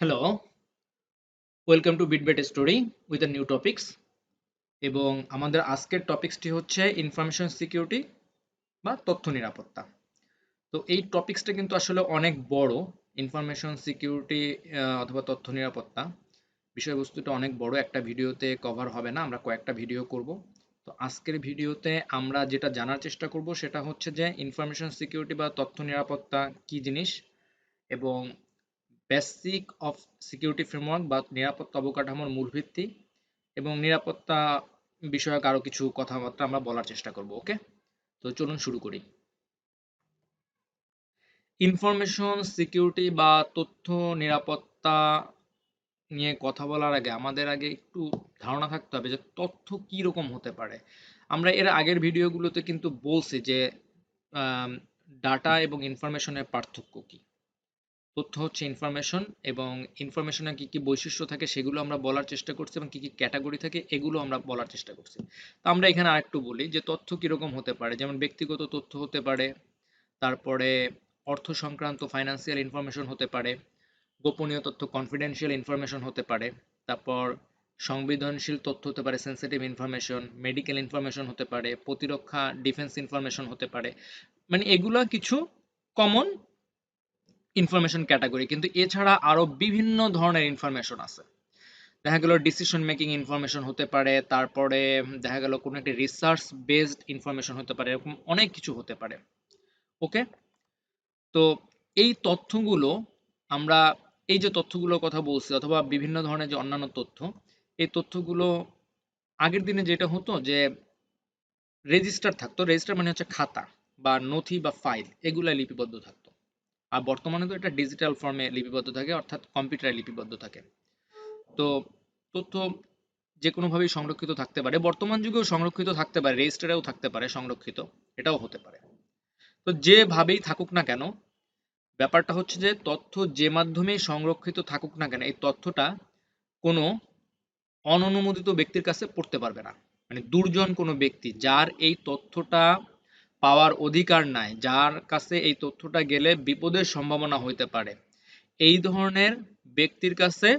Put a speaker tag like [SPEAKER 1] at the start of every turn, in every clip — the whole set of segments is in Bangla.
[SPEAKER 1] Hello welcome to Bitbet story with new topics এবং আমাদের আজকের টপিক্সটি হচ্ছে ইনফরমেশন সিকিউরিটি বা তথ্য নিরাপত্তা। তো এই টপিক্সটা কিন্তু আসলে অনেক বড়। ইনফরমেশন সিকিউরিটি অথবা তথ্য নিরাপত্তা বিষয়বস্তুটা অনেক বড়। একটা ভিডিওতে কভার হবে না, আমরা কয়েকটা ভিডিও করব। তো আজকের ভিডিওতে আমরা যেটা জানার চেষ্টা করব সেটা হচ্ছে যে ইনফরমেশন সিকিউরিটি বা তথ্য নিরাপত্তা কি জিনিস এবং বেসিক অফ সিকিউরিটি ফ্রেমওয়ার্ক বা নিরাপত্তা অবকাঠামোর মূল ভিত্তি এবং নিরাপত্তা বিষয়ক আরও কিছু কথাবার্তা আমরা বলার চেষ্টা করব ওকে তো চলুন শুরু করি। ইনফরমেশন সিকিউরিটি বা তথ্য নিরাপত্তা নিয়ে কথা বলার আগে আমাদের আগে একটু ধারণা থাকতে হবে যে তথ্য কি রকম হতে পারে। আমরা এর আগের ভিডিওগুলোতে কিন্তু বলছি যে ডাটা এবং ইনফরমেশনের পার্থক্য কি। তথ্য হচ্ছে ইনফরমেশন এবং ইনফরমেশনের কী কী বৈশিষ্ট্য থাকে সেগুলো আমরা বলার চেষ্টা করছি এবং কী কী ক্যাটাগরি থাকে এগুলো আমরা বলার চেষ্টা করছি। তো আমরা এখানে আরেকটু বলি যে তথ্য কীরকম হতে পারে, যেমন ব্যক্তিগত তথ্য হতে পারে, তারপরে অর্থ সংক্রান্ত ফাইন্যান্সিয়াল ইনফরমেশন হতে পারে, গোপনীয় তথ্য কনফিডেন্সিয়াল ইনফরমেশন হতে পারে, তারপর সংবেদনশীল তথ্য হতে পারে সেন্সিটিভ ইনফরমেশন মেডিকেল ইনফরমেশন হতে পারে, প্রতিরক্ষা ডিফেন্স ইনফরমেশন হতে পারে মানে এগুলা কিছু কমন ইনফরমেশন ক্যাটাগরি কিন্তু এছাড়া আরও বিভিন্ন ধরনের ইনফরমেশন আছে। দেখা গেল ডিসিশন মেকিং ইনফরমেশন হতে পারে, তারপরে দেখা গেল কোনো একটি রিসার্চ বেসড ইনফরমেশন হতে পারে, এরকম অনেক কিছু হতে পারে। ওকে তো এই তথ্যগুলো আমরা, এই যে তথ্যগুলোর কথা বলছি, অথবা বিভিন্ন ধরনের যে অন্যান্য তথ্য, এই তথ্যগুলো আগের দিনে যেটা হতো যে রেজিস্টার থাকতো রেজিস্টার মানে হচ্ছে খাতা বা নথি বা ফাইল এগুলা লিপিবদ্ধ থাকতো। আর বর্তমানে তো এটা ডিজিটাল ফর্মে লিপিবদ্ধ থাকে, অর্থাৎ কম্পিউটারে লিপিবদ্ধ থাকে। তো তথ্য যে কোনোভাবেই সংরক্ষিত থাকতে পারে, বর্তমান যুগেও সংরক্ষিত থাকতে পারে রেজিস্টারেও থাকতে পারে সংরক্ষিত, এটাও হতে পারে। তো যেভাবেই থাকুক না কেন, ব্যাপারটা হচ্ছে যে তথ্য যে মাধ্যমে সংরক্ষিত থাকুক না কেন, এই তথ্যটা কোনো অননুমোদিত ব্যক্তির কাছে পড়তে পারবে না। মানে দুর্জন কোনো ব্যক্তি যার এই তথ্যটা পাওয়ার অধিকার নাই, যার কাছে এই তথ্যটা গেলে বিপদের সম্ভাবনা হইতে পারে। এই ধরনের ব্যক্তির কাছে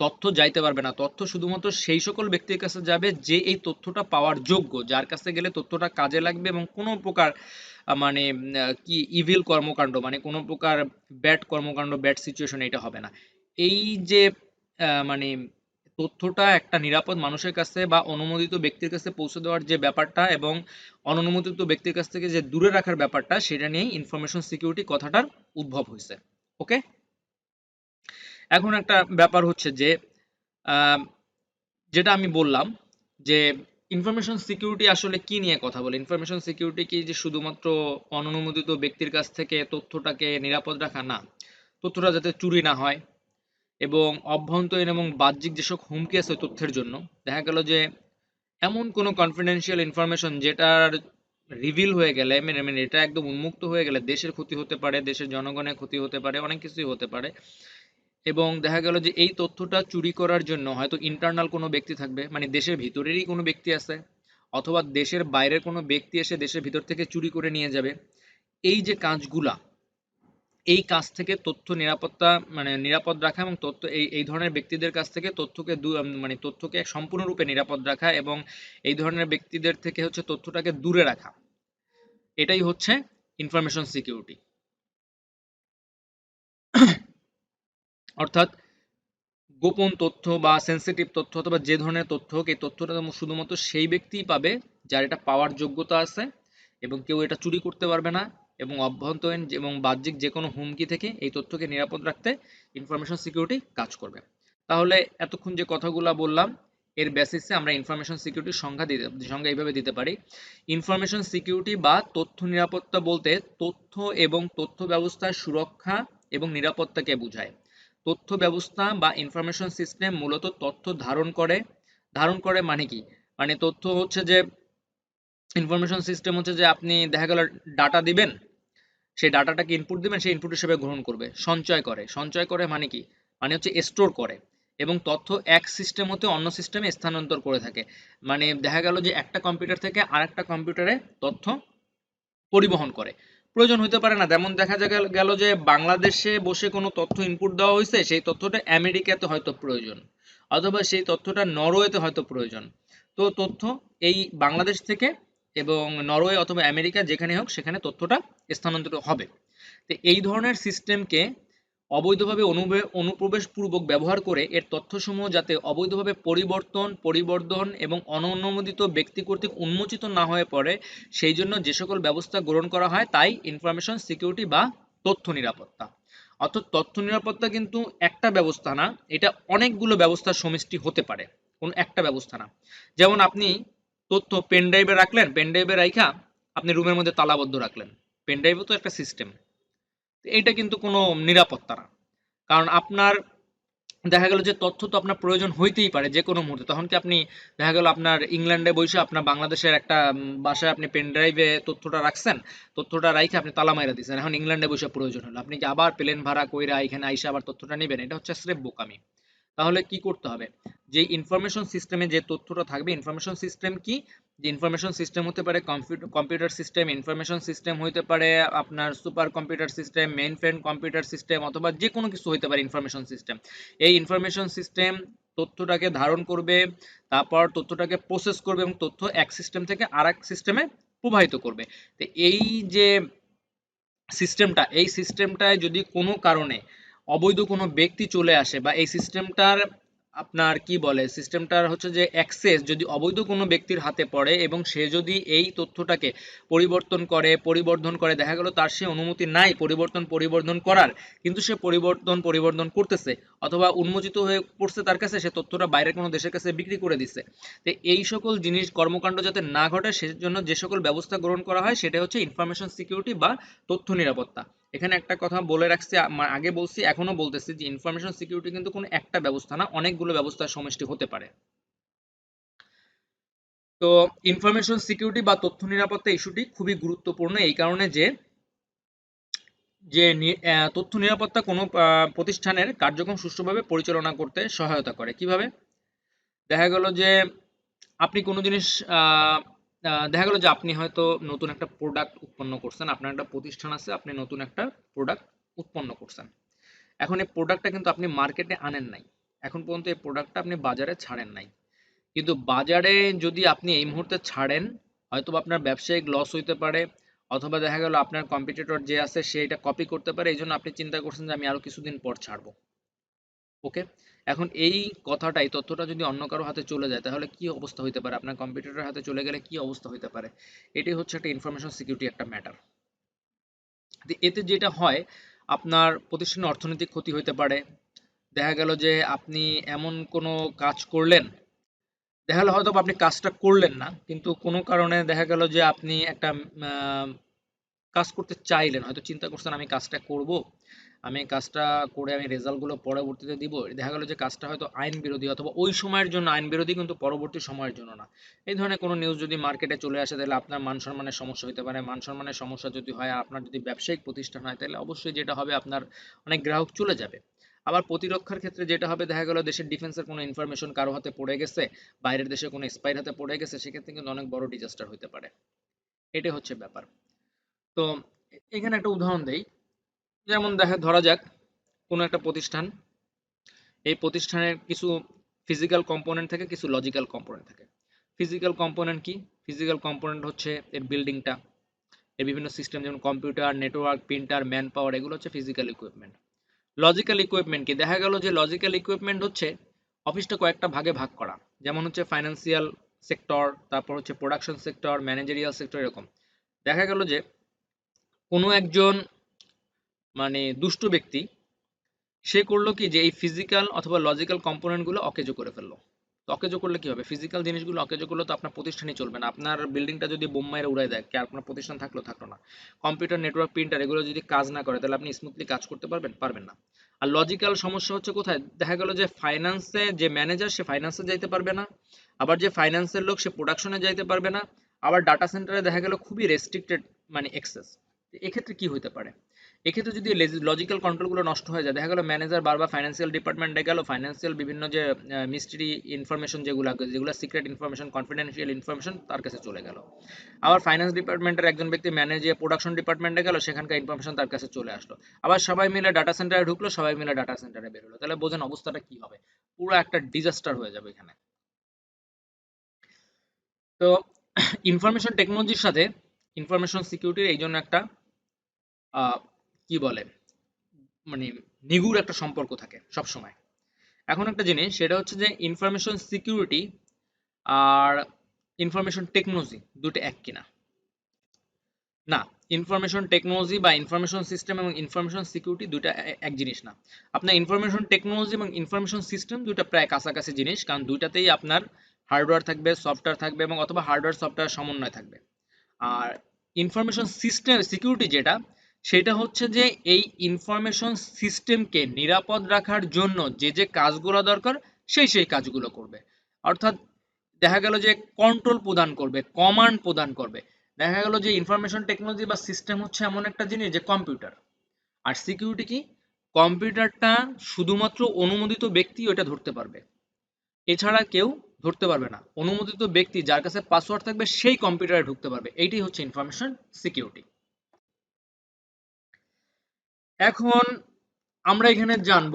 [SPEAKER 1] তথ্য যাইতে পারবে না। তথ্য শুধুমাত্র সেই সকল ব্যক্তির কাছে যাবে যে এই তথ্যটা পাওয়ার যোগ্য, যার কাছে গেলে তথ্যটা কাজে লাগবে এবং কোনো প্রকার মানে কি ইভিল কর্মকাণ্ড মানে কোনো প্রকার ব্যাড কর্মকাণ্ড ব্যাড সিচুয়েশন এটা হবে না। এই যে মানে তথ্যটা একটা নিরাপদ মানুষের কাছে বা অনুমোদিত ব্যক্তির কাছে পৌঁছে দেওয়ার যে ব্যাপারটা এবং অননুমোদিত ব্যক্তির কাছ থেকে যে দূরে রাখার ব্যাপারটা, সেটা নিয়েই ইনফরমেশন সিকিউরিটি কথাটার উদ্ভব হয়েছে। ওকে এখন একটা ব্যাপার হচ্ছে যে যেটা আমি বললাম যে ইনফরমেশন সিকিউরিটি আসলে কি নিয়ে কথা বলে? ইনফরমেশন সিকিউরিটি কি যে শুধুমাত্র অননুমোদিত ব্যক্তির কাছ থেকে তথ্যটাকে নিরাপদ রাখা? না। তথ্যটা যাতে চুরি না হয় এবং অভ্যন্তরীণ এবং বাহ্যিক যেসব হুমকি আছে তথ্যের জন্য, দেখা গেল যে এমন কোনো কনফিডেন্সিয়াল ইনফরমেশন যেটার রিভিল হয়ে গেলে মানে মানে এটা একদম উন্মুক্ত হয়ে গেলে দেশের ক্ষতি হতে পারে, দেশের জনগণের ক্ষতি হতে পারে, অনেক কিছুই হতে পারে। এবং দেখা গেল যে এই তথ্যটা চুরি করার জন্য হয়তো ইন্টারনাল কোনো ব্যক্তি থাকবে মানে দেশের ভিতরেরই কোনো ব্যক্তি আছে, অথবা দেশের বাইরের কোনো ব্যক্তি এসে দেশের ভিতর থেকে চুরি করে নিয়ে যাবে। এই যে কাজগুলা এই কাজ থেকে তথ্য নিরাপত্তা মানে নিরাপদ রাখা এবং তথ্য, এই এই ধরনের ব্যক্তিদের কাছ থেকে তথ্যকে মানে তথ্যকে সম্পূর্ণরূপে নিরাপদ রাখা এবং এই ধরনের ব্যক্তিদের থেকে হচ্ছে তথ্যটাকে দূরে রাখা। এটাই হচ্ছে ইনফরমেশন সিকিউরিটি অর্থাৎ গোপন তথ্য বা সেন্সিটিভ তথ্য অথবা যে ধরনের তথ্য এই তথ্যটা শুধুমাত্র সেই ব্যক্তিই পাবে যার এটা পাওয়ার যোগ্যতা আছে এবং কেউ এটা চুরি করতে পারবে না। এবং অভ্যন্তরীণ এবং বাহ্যিক যে কোনো হুমকি থেকে এই তথ্যকে নিরাপদ রাখতে ইনফরমেশন সিকিউরিটি কাজ করবে। তাহলে এতক্ষণ যে কথাগুলো বললাম, এর বেসিসে আমরা ইনফরমেশন সিকিউরিটির সংজ্ঞা দিতে সংজ্ঞা এইভাবে দিতে পারি। ইনফরমেশন সিকিউরিটি বা তথ্য নিরাপত্তা বলতে তথ্য এবং তথ্য ব্যবস্থার সুরক্ষা এবং নিরাপত্তাকে বোঝায়। তথ্য ব্যবস্থা বা ইনফরমেশন সিস্টেম মূলত তথ্য ধারণ করে। ধারণ করে মানে কি? মানে তথ্য হচ্ছে যে ইনফরমেশন সিস্টেম হচ্ছে যে আপনি দেখা গেল ডাটা দিবেন সেই ডাটাটাকে ইনপুট দিবেন, সেই ইনপুট হিসেবে গ্রহণ করবে। সঞ্চয় করে। সঞ্চয় করে মানে কি? মানে হচ্ছে স্টোর করে। এবং তথ্য এক সিস্টেম হতে অন্য সিস্টেমে স্থানান্তর করে থাকে। মানে দেখা গেল যে একটা কম্পিউটার থেকে আরেকটা কম্পিউটারে তথ্য পরিবহন করে। প্রয়োজন হতে পারে না। যেমন দেখা গেল- যে বাংলাদেশে বসে কোনো তথ্য ইনপুট দেওয়া হয়েছে সেই তথ্যটা আমেরিকাতে হয়তো প্রয়োজন। অথবা সেই তথ্যটা নরওয়েতে হয়তো প্রয়োজন। তো তথ্য এই বাংলাদেশ থেকে এবং নরওয়ে অথবা আমেরিকা যেখানে হোক সেখানে তথ্যটা স্থানান্তরিত হবে। তো এই ধরনের সিস্টেমকে অবৈধভাবে অনুপ্রবেশপূর্বক ব্যবহার করে এর তথ্যসমূহ যাতে অবৈধভাবে পরিবর্তন, পরিবর্ধন এবং অননুমোদিত ব্যক্তি কর্তৃক উন্মোচিত না হয়ে পড়ে, সেই জন্য যে সকল ব্যবস্থা গ্রহণ করা হয় তাই ইনফরমেশন সিকিউরিটি বা তথ্য নিরাপত্তা। অর্থাৎ তথ্য নিরাপত্তা কিন্তু একটা ব্যবস্থা না, এটা অনেকগুলো ব্যবস্থার সমষ্টি হতে পারে। কোন একটা ব্যবস্থা না। যেমন আপনি তথ্য পেন ড্রাইভে রাখলেন পেন ড্রাইভে রাখা আপনি রুমের মধ্যে তালাবদ্ধ রাখলেন। পেন ড্রাইভও তো একটা সিস্টেম এইটা কিন্তু কোনো নিরাপত্তা না। কারণ আপনার, দেখা গেল যে তথ্য তো আপনার প্রয়োজন হইতেই পারে যে কোনো মুহূর্তে। তখন কি আপনি, দেখা গেল আপনার ইংল্যান্ডে বসে আপনার বাংলাদেশের একটা বাসায় আপনি পেন ড্রাইভে তথ্যটা রাখছেন, তথ্যটা রাইখে আপনি তালা মাইরা দিচ্ছেন এখন ইংল্যান্ডে বসে প্রয়োজন হলো। আপনি কি আবার প্লেন ভাড়া কইরা এখানে আইসা আবার তথ্যটা নেবেন? এটা হচ্ছে স্রেফ বোকামি। তাহলে কি করতে হবে? যে ইনফরমেশন সিস্টেমে যে তথ্যটা থাকবে ইনফরমেশন সিস্টেম কি? যে ইনফরমেশন সিস্টেম হতে পারে কম্পিউটার সিস্টেম ইনফরমেশন সিস্টেম হতে পারে আপনার super computer system mainframe computer system অথবা যে কোনো কিছু হতে পারে ইনফরমেশন সিস্টেম এই ইনফরমেশন সিস্টেম তথ্যটাকে ধারণ করবে, তারপর তথ্যটাকে প্রসেস করবে এবং তথ্য এক সিস্টেম থেকে আর এক সিস্টেমে প্রবাহিত করবে। তো এই যে সিস্টেমটা এই সিস্টেমটায় যদি কোনো কারণে অবৈধ কোনো ব্যক্তি চলে আসে বা এই সিস্টেমটার আপনার কি বলে সিস্টেমটার হচ্ছে যে অ্যাক্সেস যদি অবৈধ কোনো ব্যক্তির হাতে পড়ে এবং সে যদি এই তথ্যটাকে পরিবর্তন করে, পরিবর্ধন করে, দেখা গেল তার সে অনুমতি নাই, পরিবর্তন, পরিবর্ধন করার, কিন্তু সে পরিবর্তন, পরিবর্ধন করতেছে অথবা উন্মোচিত হয়ে পড়ছে তার কাছে, সে তথ্যটা বাইরের কোনো দেশের কাছে বিক্রি করে দিচ্ছে। তো এই সকল জিনিস, কর্মকাণ্ড যাতে না ঘটে, সেজন্য যে সকল ব্যবস্থা গ্রহণ করা হয় সেটা হচ্ছে ইনফরমেশন সিকিউরিটি বা তথ্য নিরাপত্তা। এখানে একটা কথা বলে রাখছি আগে বলছি এখনও বলতেছি যে ইনফরমেশন সিকিউরিটি কিন্তু কোনো একটা ব্যবস্থা না, অনেকগুলো ব্যবস্থার সমষ্টি হতে পারে। তো ইনফরমেশন সিকিউরিটি বা তথ্য নিরাপত্তা ইস্যুটি খুবই গুরুত্বপূর্ণ এই কারণে যে যে তথ্য নিরাপত্তা কোনো প্রতিষ্ঠানের কার্যক্রম সুষ্ঠুভাবে পরিচালনা করতে সহায়তা করে। কীভাবে? দেখা গেল যে আপনি কোনো জিনিস দেখা গেল যে আপনি হয়তো নতুন একটা প্রোডাক্ট উৎপন্ন করছেন, আপনার একটা প্রতিষ্ঠান আছে, আপনি নতুন একটা প্রোডাক্ট উৎপন্ন করছেন। এখন এই প্রোডাক্টটা কিন্তু আপনি মার্কেটে আনেন নাই। এখন পর্যন্ত এই প্রোডাক্টটা আপনি বাজারে ছাড়েন নাই। কিন্তু বাজারে যদি আপনি এই মুহূর্তে ছাড়েন হয়তো আপনার ব্যবসায়িক লস হইতে পারে, অথবা দেখা গেল আপনার কম্পিটিটর যে আছে, সে এটা কপি করতে পারে এই জন্য আপনি চিন্তা করছেন যে আমি আরও কিছুদিন পর ছাড়বো। ওকে এখন এই কথাটা, এই তথ্যটা যদি অন্য কারও হাতে চলে যায়, তাহলে কি অবস্থা হইতে পারে? আপনার কম্পিউটারের হাতে চলে গেলে কি অবস্থা হইতে পারে? এটাই হচ্ছে একটা ইনফরমেশন সিকিউরিটি একটা ম্যাটার এতে যেটা হয়, আপনার প্রতিষ্ঠানের অর্থনৈতিক ক্ষতি হইতে পারে। দেখা গেল যে আপনি এমন কোনো কাজ করলেন, দেখা গেলো হয়তো আপনি কাজটা করলেন না, কিন্তু কোনো কারণে দেখা গেল যে আপনি একটা কাজ করতে চাইলেন, হয়তো চিন্তা করছেন আমি কাজটা করব। আমি কাজটা করে আমি রেজাল্টগুলো পরবর্তীতে দিব। দেখা গেল যে কাজটা হয়তো আইন বিরোধী অথবা ওই সময়ের জন্য আইন বিরোধী কিন্তু পরবর্তী সময়ের জন্য না। এই ধরনের কোনো নিউজ যদি মার্কেটে চলে আসে তাহলে আপনার মান সম্মানের সমস্যা হতে পারে। মান সম্মানের সমস্যা যদি হয়, আপনার যদি ব্যবসায়িক প্রতিষ্ঠান হয়, তাহলে অবশ্যই যেটা হবে আপনার অনেক গ্রাহক চলে যাবে। আবার প্রতিরক্ষার ক্ষেত্রে যেটা হবে, দেখা গেল দেশের ডিফেন্সের কোনো ইনফরমেশন কারও হাতে পড়ে গেছে, বাইরের দেশে কোনো স্পাইর হাতে পড়ে গেছে, সেক্ষেত্রে কিন্তু অনেক বড় ডিজাস্টার হতে পারে। এটাই হচ্ছে ব্যাপার। তো এখানে একটা উদাহরণ দেই। যেমন দেখা, ধরা যাক, কোনো একটা প্রতিষ্ঠান, এই প্রতিষ্ঠানের কিছু ফিজিক্যাল কম্পোনেন্ট থাকে, কিছু লজিক্যাল কম্পোনেন্ট থাকে। ফিজিক্যাল কম্পোনেন্ট কি? ফিজিক্যাল কম্পোনেন্ট হচ্ছে এর বিল্ডিংটা এর বিভিন্ন সিস্টেম যেমন computer network printer man power এগুলো হচ্ছে ফিজিক্যাল ইকুইপমেন্ট লজিক্যাল ইকুইপমেন্ট কি? দেখা গেল যে লজিক্যাল ইকুইপমেন্ট হচ্ছে অফিসটা কয়েকটা ভাগে ভাগ করা। যেমন হচ্ছে ফাইন্যান্সিয়াল সেক্টর তারপর হচ্ছে প্রোডাকশন সেক্টর ম্যানেজারিয়াল সেক্টর এরকম। দেখা গেল যে কোনো একজন মানে দুষ্ট ব্যক্তি, সে করল কি যে এই ফিজিক্যাল অথবা লজিক্যাল কম্পোনেন্টগুলো অকেজো করে ফেলল। অকেজো করলে কি হবে? ফিজিক্যাল জিনিসগুলো অকেজো করলে তো আপনার প্রতিষ্ঠানই চলবে না। আপনার বিল্ডিংটা যদি বোম মাইরে উড়াই দেয়, কি আর আপনার প্রতিষ্ঠান থাকল থাকল না। কম্পিউটার নেটওয়ার্ক প্রিন্টার এগুলো যদি কাজ না করে, তাহলে আপনি স্মুথলি কাজ করতে পারবেন? পারবেন না। আর লজিক্যাল সমস্যা হচ্ছে কোথায়? দেখা গেল যে ফাইন্যান্সে যে ম্যানেজার সে ফাইন্যান্সে যাইতে পারবে না। আবার যে ফাইন্যান্সের লোক, সে প্রোডাকশনে যাইতে পারবে না। আবার ডাটা সেন্টারে দেখা গেল খুবই রেস্ট্রিক্টেড মানে এক্সেস এক্ষেত্রে কি হতে পারে? এক্ষেত্রে যদি লজিক্যাল কন্ট্রোলগুলো নষ্ট হয়ে যায়, দেখা গেল ম্যানেজার বারবার ফাইন্যান্সিয়াল ডিপার্টমেন্টে গেল ফাইন্যান্সিয়াল বিভিন্ন যে মিস্ট্রি ইনফরমেশন যেগুলো যেগুলো সিক্রেট ইনফরমেশন কনফিডেন্সিয়াল ইনফরমেশন তার কাছে চলে গেল। আবার ফাইন্যান্স ডিপার্টমেন্টের একজন ব্যক্তি ম্যানেজে প্রোডাকশন ডিপার্টমেন্টে গেল, সেখানকার ইনফরমেশন তার কাছে চলে আসলো। আবার সবাই মিলে ডাটা সেন্টারে ঢুকলো, সবাই মিলে ডাটা সেন্টারে বেরোলো তাহলে বোঝেন অবস্থাটা কি হবে। পুরো একটা ডিজাস্টার হয়ে যাবে এখানে। তো ইনফরমেশন টেকনোলজির সাথে ইনফরমেশন সিকিউরিটির এই জন্য একটা কি বলে মানে নিগুড় একটা সম্পর্ক থাকে সব সময়। এখন একটা জিনিস, সেটা হচ্ছে যে ইনফরমেশন সিকিউরিটি আর ইনফরমেশন টেকনোলজি দুটো এক কিনা। না ইনফরমেশন টেকনোলজি বা ইনফরমেশন সিস্টেম এবং ইনফরমেশন সিকিউরিটি দুটা এক জিনিস না। আপনার ইনফরমেশন টেকনোলজি এবং ইনফরমেশন সিস্টেম দুটা প্রায় কাছাকাছি জিনিস, কারণ দুইটাতেই আপনার হার্ডওয়্যার থাকবে সফটওয়্যার থাকবে এবং অথবা হার্ডওয়্যার সফটওয়্যার সমন্বয় থাকবে। আর ইনফরমেশন সিস্টেম সিকিউরিটি যেটা সেটা হচ্ছে যে এই ইনফরমেশন সিস্টেমকে নিরাপদ রাখার জন্য যে যে কাজগুলো দরকার, সেই সেই কাজগুলো করবে। অর্থাৎ দেখা গেল যে কন্ট্রোল প্রদান করবে কমান্ড প্রদান করবে। দেখা গেল যে ইনফরমেশন টেকনোলজি বা সিস্টেম হচ্ছে এমন একটা জিনিস যে কম্পিউটার আর সিকিউরিটি কি? কম্পিউটারটা শুধুমাত্র অনুমোদিত ব্যক্তি ওটা ধরতে পারবে। এছাড়া কেউ ধরতে পারবে না। অনুমোদিত ব্যক্তি যার কাছে পাসওয়ার্ড থাকবে, সেই কম্পিউটারে ঢুকতে পারবে। এইটাই হচ্ছে ইনফরমেশন সিকিউরিটি এখন আমরা এখানে জানব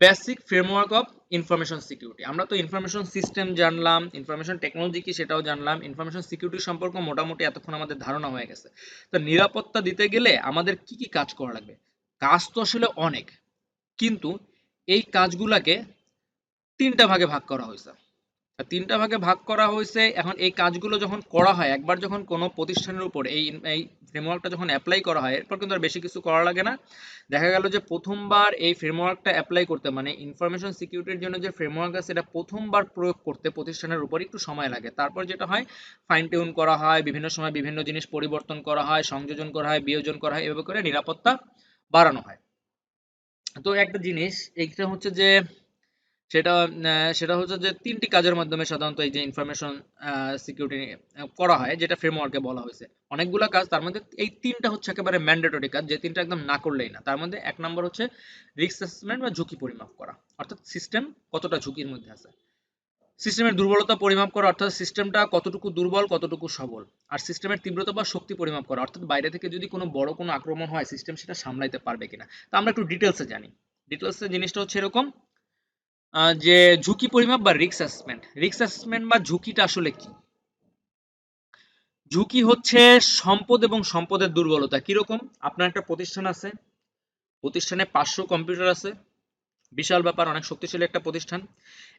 [SPEAKER 1] basic framework of information security আমরা তো ইনফরমেশন সিস্টেম জানলাম ইনফরমেশন টেকনোলজি কি সেটাও জানলাম ইনফরমেশন সিকিউরিটি সম্পর্কে মোটামুটি এতক্ষণ আমাদের ধারণা হয়ে গেছে। তো নিরাপত্তা দিতে গেলে আমাদের কি কি কাজ করা লাগবে? কাজ তো আসলে অনেক, কিন্তু এই কাজগুলাকে তিনটা ভাগে ভাগ করা হয়েছে। তিনটা ভাগে ভাগ করা হয়েছে। এখন এই কাজগুলো যখন করা হয়, একবার যখন কোনো প্রতিষ্ঠানের উপর এই এই ফ্রেমওয়ার্কটা যখন অ্যাপ্লাই করা হয়, এরপর কিন্তু আর বেশি কিছু করা লাগে না। দেখা গেল যে প্রথমবার এই ফ্রেমওয়ার্কটা অ্যাপ্লাই করতে মানে ইনফরমেশন সিকিউরিটির জন্য যে ফ্রেমওয়ার্ক আছে সেটা প্রথমবার প্রয়োগ করতে প্রতিষ্ঠানের উপর একটু সময় লাগে। তারপর যেটা হয় ফাইন টিউন করা হয়, বিভিন্ন সময় বিভিন্ন জিনিস পরিবর্তন করা হয়, সংযোজন করা হয়, বিয়োজন করা হয়, এভাবে করে নিরাপত্তা বাড়ানো হয়। তো একটা জিনিস, এইটা হচ্ছে যে সেটা সেটা হচ্ছে যে তিনটি কাজের মাধ্যমে সাধারণত এই যে ইনফরমেশন সিকিউরিটি করা হয়, যেটা ফ্রেমওয়ার্কে বলা হয়েছে। অনেকগুলো কাজ, তার মধ্যে এই তিনটা হচ্ছে একেবারে ম্যান্ডেটরি কাজ, যে তিনটা একদম না করলেই না। তার মধ্যে এক নম্বর হচ্ছে রিস্ক অ্যাসেসমেন্ট বা ঝুঁকি পরিমাপ করা। অর্থাৎ সিস্টেম কতটা ঝুঁকির মধ্যে আছে। সিস্টেমের দুর্বলতা পরিমাপ করা, অর্থাৎ সিস্টেমটা কতটুকু দুর্বল, কতটুকু সবল। আর সিস্টেমের তীব্রতা বা শক্তি পরিমাপ করা, অর্থাৎ বাইরে থেকে যদি কোনো বড় কোনো আক্রমণ হয় সিস্টেম সেটা সামলাইতে পারবে কিনা। তা আমরা একটু ডিটেলসে জানি। ডিটেলসে জিনিসটা হচ্ছে এরকম যে ঝুঁকি পরিমাপ বা রিস্ক অ্যাসেসমেন্ট রিস্ক অ্যাসেসমেন্ট বা ঝুঁকিটা আসলে কি? ঝুঁকি হচ্ছে সম্পদ এবং সম্পদের দুর্বলতা। কীরকম? আপনার একটা প্রতিষ্ঠান আছে, প্রতিষ্ঠানে পাঁচশো কম্পিউটার আছে, বিশাল ব্যাপার, অনেক শক্তিশালী একটা প্রতিষ্ঠান।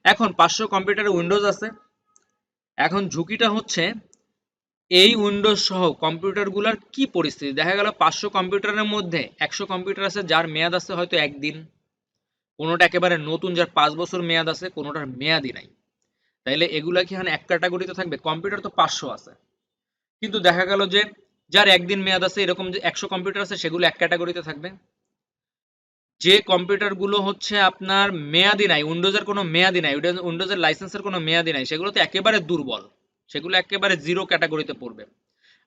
[SPEAKER 1] এখন পাঁচশো কম্পিউটারে উইন্ডোজ আছে। এখন ঝুঁকিটা হচ্ছে এই উইন্ডোজ সহ কম্পিউটারগুলোর কি পরিস্থিতি? দেখা গেল পাঁচশো কম্পিউটারের মধ্যে একশো কম্পিউটার আছে, যার মেয়াদ আছে হয়তো একদিন। কোনোটা একেবারে নতুন যার পাঁচ বছর মেয়াদ আছে, কোনোটার মেয়াদই নাই। তাইলে এগুলা কি এখানে এক ক্যাটাগরিতে থাকবে? কম্পিউটার তো পাঁচশো আছে। কিন্তু দেখা গেল যে যার একদিন মেয়াদ আছে, এরকম যে একশো কম্পিউটার আছে, সেগুলো এক ক্যাটাগরিতে থাকবে। যে কম্পিউটারগুলো হচ্ছে আপনার মেয়াদি নাই, উইন্ডোজের কোনো মেয়াদি নাই উইন্ডোজের লাইসেন্সের কোনো মেয়াদি নাই, সেগুলো তো একেবারে দুর্বল। সেগুলো একেবারে জিরো ক্যাটাগরিতে পড়বে।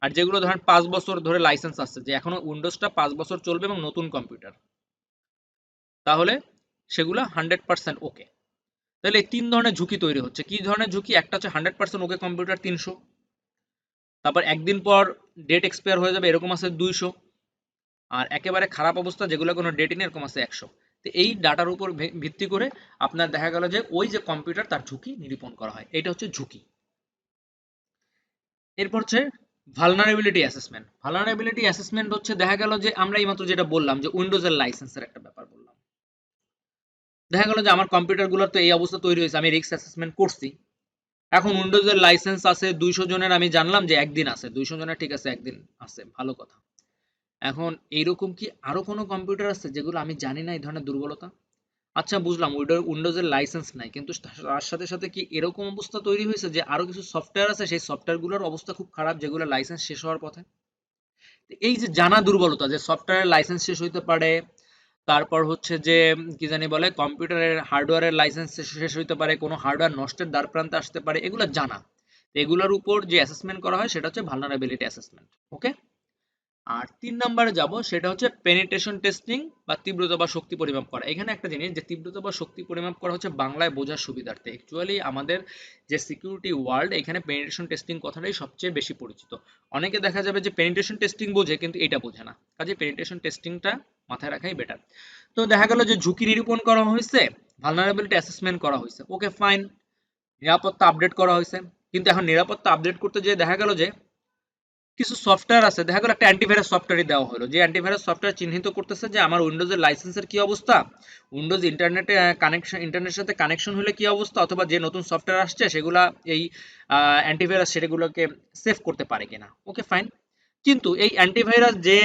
[SPEAKER 1] আর যেগুলো ধরেন পাঁচ বছর ধরে লাইসেন্স আসছে যে এখনও উইন্ডোজটা পাঁচ বছর চলবে এবং নতুন কম্পিউটার। তাহলে সেগুলো হান্ড্রেড পার্সেন্ট ওকে তাহলে এই তিন ধরনের ঝুঁকি তৈরি হচ্ছে। কি ধরনের ঝুঁকি? একটা হচ্ছে হান্ড্রেড পার্সেন্ট ওকে কম্পিউটার তিনশো। তারপর একদিন পর ডেট এক্সপায়ার হয়ে যাবে, এরকম আছে দুইশো। আর একেবারে খারাপ অবস্থা, যেগুলো কোনো ডেটই নেই, এরকম আছে একশো। তো এই ডাটার উপর ভিত্তি করে আপনার দেখা গেল যে ওই যে কম্পিউটার তার ঝুঁকি নিরূপণ করা হয়। এটা হচ্ছে ঝুঁকি। এরপর হচ্ছে ভালনারেবিলিটি অ্যাসেসমেন্ট ভালনারেবিলিটি অ্যাসেসমেন্ট হচ্ছে দেখা গেল যে আমরা এইমাত্র যেটা বললাম যে উইন্ডোজের লাইসেন্সের একটা ব্যাপার বললাম। দেখা গেল যে আমার কম্পিউটারগুলোর তো এই অবস্থা তৈরি হয়েছে, আমি রিস্ক অ্যাসেসমেন্ট করছি। এখন উইন্ডোজের লাইসেন্স আছে দুইশো জনের, আমি জানলাম যে একদিন আছে। দুইশো জনের ঠিক আছে, একদিন আছে, ভালো কথা। এখন এইরকম কি আরও কোনো কম্পিউটার আছে যেগুলো আমি জানি না এই ধরনের দুর্বলতা? আচ্ছা বুঝলাম উইন্ডোজের লাইসেন্স নাই, কিন্তু তার সাথে সাথে কি এরকম অবস্থা তৈরি হয়েছে যে আরও কিছু সফটওয়্যার আছে? সেই সফটওয়্যারগুলোর অবস্থা খুব খারাপ যেগুলো লাইসেন্স শেষ হওয়ার পথে? এই যে জানা দুর্বলতা যে সফটওয়্যারের লাইসেন্স শেষ হইতে পারে তারপর হচ্ছে যে, কি জানি বলে, কম্পিউটারের হার্ডওয়্যারের লাইসেন্স শেষ হইতে পারে, কোনো হার্ডওয়্যার নষ্টের দ্বার প্রান্তে আসতে পারে, এগুলো জানা। এগুলোর উপর যে অ্যাসেসমেন্ট করা হয়, সেটা হচ্ছে ভালনারেবিলিটি অ্যাসেসমেন্ট ওকে আর তিন নম্বরে যাব, সেটা হচ্ছে পেনিট্রেশন টেস্টিং বা তীব্রতা বা শক্তি পরিমাপ করা। এখানে একটা জিনিস, যে তীব্রতা বা শক্তি পরিমাপ করা হচ্ছে বাংলায় বোঝার সুবিধার্থে। অ্যাকচুয়ালি আমাদের যে সিকিউরিটি ওয়ার্ল্ড এখানে পেনিট্রেশন টেস্টিং কথাটাই সবচেয়ে বেশি পরিচিত। অনেকে দেখা যাবে যে পেনিট্রেশন টেস্টিং বোঝে, কিন্তু এটা বোঝে না। কাজে পেনিট্রেশন টেস্টিংটা মাথায় রাখাই বেটার তো দেখা গেল যে ঝুঁকি নিরূপণ করা হয়েছে ভালনারেবিলিটি অ্যাসেসমেন্ট করা হয়েছে। ওকে ফাইন নিরাপত্তা আপডেট করা হয়েছে। কিন্তু এখন নিরাপত্তা আপডেট করতে যেয়ে দেখা গেল যে কিছু সফটওয়্যার আছে, দেখা গেল একটা অ্যান্টিভাইরাস সফটওয়্যারই দেওয়া হলো। যে অ্যান্টিভাইরাস সফটওয়্যার চিহ্নিত করতেছে যে আমার উইন্ডোজের লাইসেন্সের কি অবস্থা? উইন্ডোজ ইন্টারনেটে কানেকশন ইন্টারনেটের সাথে কানেকশন হলে কি অবস্থা? অথবা যে নতুন সফটওয়্যার আসছে, সেগুলা এই অ্যান্টিভাইরাস সেগুলোকে সেভ করতে পারে কিনা? ওকে ফাইন কিন্তু এই অ্যান্টিভাইরাস যে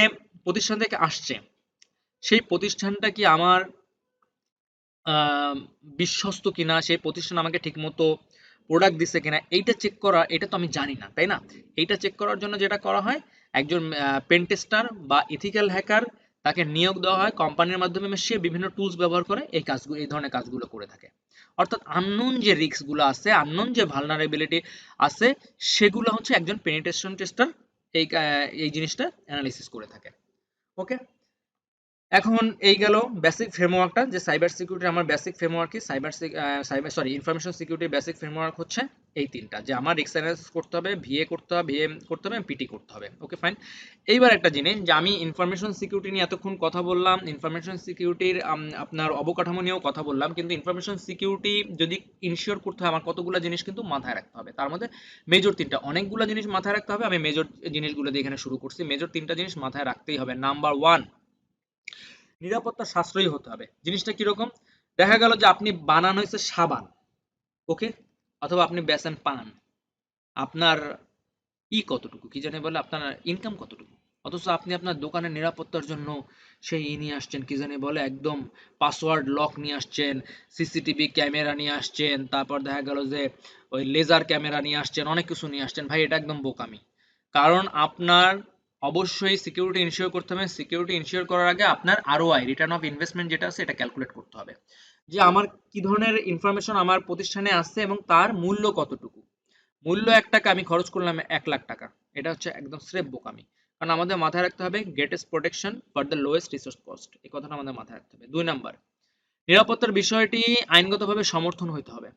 [SPEAKER 1] প্রতিষ্ঠান থেকে আসছে সেই প্রতিষ্ঠানটা কি আমার বিশ্বস্ত কিনা, সেই প্রতিষ্ঠান আমাকে ঠিকমতো প্রোডাক্ট দিছে কিনা, এইটা চেক করা, এটা তো আমি জানি না, তাই না? এইটা চেক করার জন্য যেটা করা হয়, একজন পেন টেস্টার বা ইথিক্যাল হ্যাকার তাকে নিয়োগ দেওয়া হয় কোম্পানির মাধ্যমে সে বিভিন্ন টুলস ব্যবহার করে এই কাজগুলো এই ধরনের কাজগুলো করে থাকে। অর্থাৎ আননোন যে রিস্কগুলো আছে আননোন যে ভালনারেবিলিটি আছে, সেগুলো হচ্ছে একজন পেনিটেশন টেস্টার এই এই জিনিসটা অ্যানালিসিস করে থাকে। ওকে এখন এই গেল বেসিক ফ্রেমওয়ার্কটা যে সাইবার সিকিউরিটি আমার বেসিক ফ্রেমওয়ার্ক কি সাইবার সাইবার সরি ইনফরমেশন সিকিউরিটির বেসিক ফ্রেমওয়ার্ক হচ্ছে এই তিনটা, যে আমার রিস্ক করতে হবে ভিএ করতে হবে ভিএ করতে হবে পিটি করতে হবে ওকে ফাইন এইবার একটা জিনিস, যে আমি ইনফরমেশন সিকিউরিটি নিয়ে এতক্ষণ কথা বললাম ইনফরমেশন সিকিউরিটির আপনার অবকাঠামো নিয়েও কথা বললাম, কিন্তু ইনফরমেশন সিকিউরিটি যদি ইনশিওর করতে হয়, আমার কতগুলো জিনিস কিন্তু মাথায় রাখতে হবে। তার মধ্যে মেজর তিনটা, অনেকগুলো জিনিস মাথায় রাখতে হবে, আমি মেজর জিনিসগুলো দিয়ে এখানে শুরু করছি মেজর তিনটা জিনিস মাথায় রাখতেই হবে। নাম্বার ওয়ান নিরাপত্তা সাশ্রয়ী হতে হবে। জিনিসটা কীরকম? দেখা গেল যে আপনি বানানো হয়েছে সাবান, ওকে? অথবা আপনি বেচেন পান। আপনার ই কতটুকু? কি জানি বলে, আপনার ইনকাম কতটুকু? অথচ আপনি আপনার দোকানের নিরাপত্তার জন্য সেই ই নিয়ে আসছেন, কি জানি বলে, একদম পাসওয়ার্ড লক নিয়ে আসছেন সিসিটিভি ক্যামেরা নিয়ে আসছেন, তারপর দেখা গেল যে ওই লেজার ক্যামেরা নিয়ে আসছেন, অনেক কিছু নিয়ে আসছেন। ভাই, এটা একদম বোকামি। কারণ আপনার অবশ্যই সিকিউরিটি ইনশিওর করতে হবে। সিকিউরিটি ইনশিওর করার আগে আপনার আরওআই রিটার্ন অফ ইনভেস্টমেন্ট যেটা আছে এটা ক্যালকুলেট করতে হবে। যে আমার কি ধরনের ইনফরমেশন আমার প্রতিষ্ঠানে আসছে এবং তার মূল্য কতটুকু? মূল্য এক টাকা আমি খরচ করলাম এক লাখ টাকা। এটা হচ্ছে একদম স্রেফ বোকামি। কারণ আমাদের মাথায় রাখতে হবে greatest protection for the lowest resource cost এই কথাটা আমাদের মাথায় রাখতে হবে। দুই নাম্বার, নিরাপত্তার বিষয়টি আইনগতভাবে সমর্থন হইতে হবে।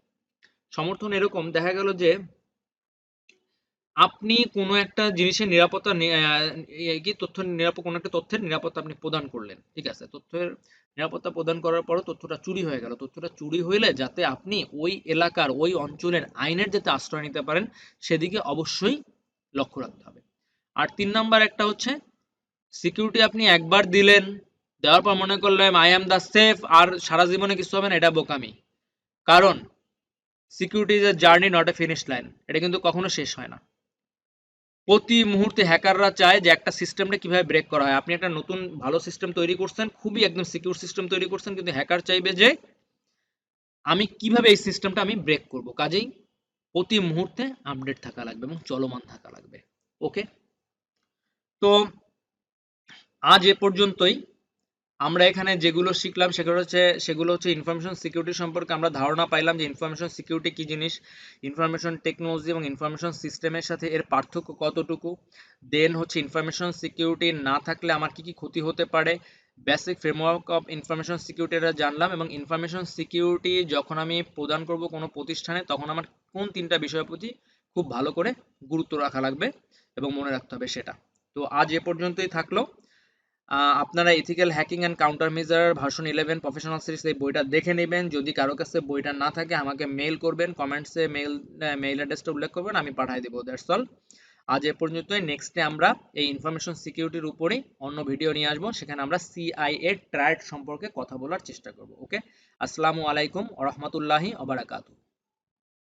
[SPEAKER 1] সমর্থন এরকম। দেখা গেল যে আপনি কোনো একটা জিনিসের নিরাপত্তা কি তথ্য নিরাপদ কোনো একটা তথ্যের নিরাপত্তা আপনি প্রদান করলেন, ঠিক আছে? তথ্যের নিরাপত্তা প্রদান করার পরও তথ্যটা চুরি হয়ে গেল। তথ্যটা চুরি হইলে যাতে আপনি ওই এলাকার, ওই অঞ্চলের আইনের যাতে আশ্রয় নিতে পারেন, সেদিকে অবশ্যই লক্ষ্য রাখতে হবে। আর তিন নাম্বার একটা হচ্ছে সিকিউরিটি আপনি একবার দিলেন, দেওয়ার পর মনে করলেন আই এম দা সেফ আর সারা জীবনে কিছু হবে না, এটা বোকামি। কারণ security is a journey not a finish line এটা কিন্তু কখনো শেষ হয় না। প্রতি মুহূর্তে হ্যাকাররা চায় যে একটা সিস্টেমটা কীভাবে ব্রেক করা হয়। আপনি একটা নতুন ভালো সিস্টেম তৈরি করছেন, খুবই একদম সিকিউর সিস্টেম তৈরি করছেন, কিন্তু হ্যাকার চাইবে যে আমি কীভাবে এই সিস্টেমটা আমি ব্রেক করব। কাজেই প্রতি মুহূর্তে আপডেট থাকা লাগবে এবং চলমান থাকা লাগবে। ওকে তো আজ এ পর্যন্তই। আমরা এখানে যেগুলো শিখলাম সেগুলো হচ্ছে সেগুলো হচ্ছে ইনফরমেশন সিকিউরিটি সম্পর্কে আমরা ধারণা পাইলাম যে ইনফরমেশন সিকিউরিটি কি জিনিস ইনফরমেশন টেকনোলজি এবং ইনফরমেশন সিস্টেমের সাথে এর পার্থক্য কতটুকু দেন হচ্ছে ইনফরমেশন সিকিউরিটি না থাকলে আমার কি কি ক্ষতি হতে পারে basic framework of information security এটা জানলাম এবং ইনফরমেশন সিকিউরিটি যখন আমি প্রদান করব কোনো প্রতিষ্ঠানে তখন আমার কোন তিনটা বিষয়ের প্রতি খুব ভালো করে গুরুত্ব রাখা লাগবে এবং মনে রাখতে হবে সেটা। তো আজ এ পর্যন্তই থাকল। আপনারা ethical hacking and counter measure version eleven professional series এই বইটা দেখে নেবেন। যদি কারও কাছে বইটা না থাকে, আমাকে মেইল করবেন। কমেন্টসে মেইল মেইল অ্যাড্রেসটা উল্লেখ করবেন, আমি পাঠিয়ে দেবো। দ্যাটস অল আজ এ পর্যন্তই। নেক্সটে আমরা এই ইনফরমেশন সিকিউরিটির উপরেই অন্য ভিডিও নিয়ে আসব। সেখানে আমরা সিআইএ ট্রায়াড সম্পর্কে কথা বলার চেষ্টা করব। ওকে আসসালামু আলাইকুম ওরহমতুল্লাহি ওবারাকাতু